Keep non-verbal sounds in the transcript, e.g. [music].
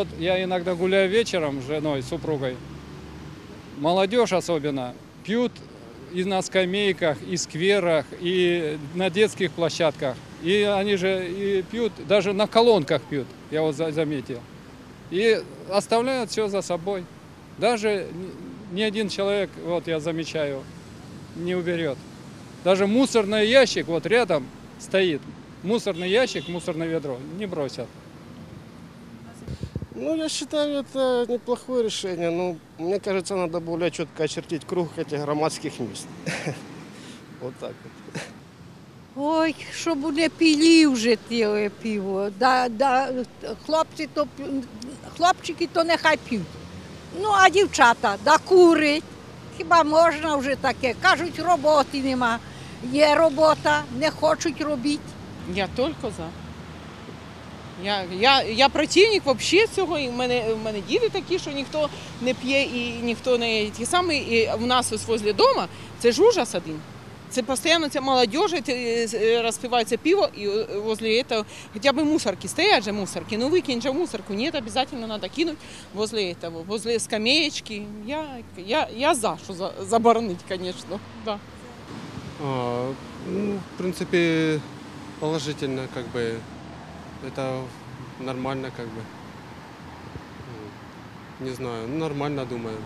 Вот я иногда гуляю вечером с женой, супругой. Молодежь особенно пьют и на скамейках, и скверах, и на детских площадках. И они же и пьют, даже на колонках пьют, я вот за- заметил. И оставляют все за собой. Даже ни один человек, вот я замечаю, не уберет. Даже мусорный ящик вот рядом стоит. Мусорный ящик, мусорное ведро не бросят. Ну, я считаю, это неплохое решение. Ну, мне кажется, надо более четко очертить круг этих громадских мест. [laughs] Вот так вот. Ой, щоб не пілі вже те пиво. Да, да, хлопці то хлопчики то нехай п'ють. Ну, а дівчата да курить. Хіба можна вже таке? Кажуть, роботи нема. Є робота, не хочуть робити. Я тільки за. Я, я, я противник взагалі цього. І в мене, в мене діти такі, що ніхто не п'є і ніхто не ті самі. І в нас ось возле дома це ж ужас один. Це постійно ця молодежь е, е, розпивається пиво, і е, возле этого хоча б мусорки, стоять же мусорки, ну викинь же мусорку, нет, обязательно надо кинуть возле этого, возле скамеечки. Я, я, я за, що за, заборонить, конечно, да. А, ну, в принципе, положительно, как бы. Это нормально, как бы. Не знаю, ну, нормально думаю.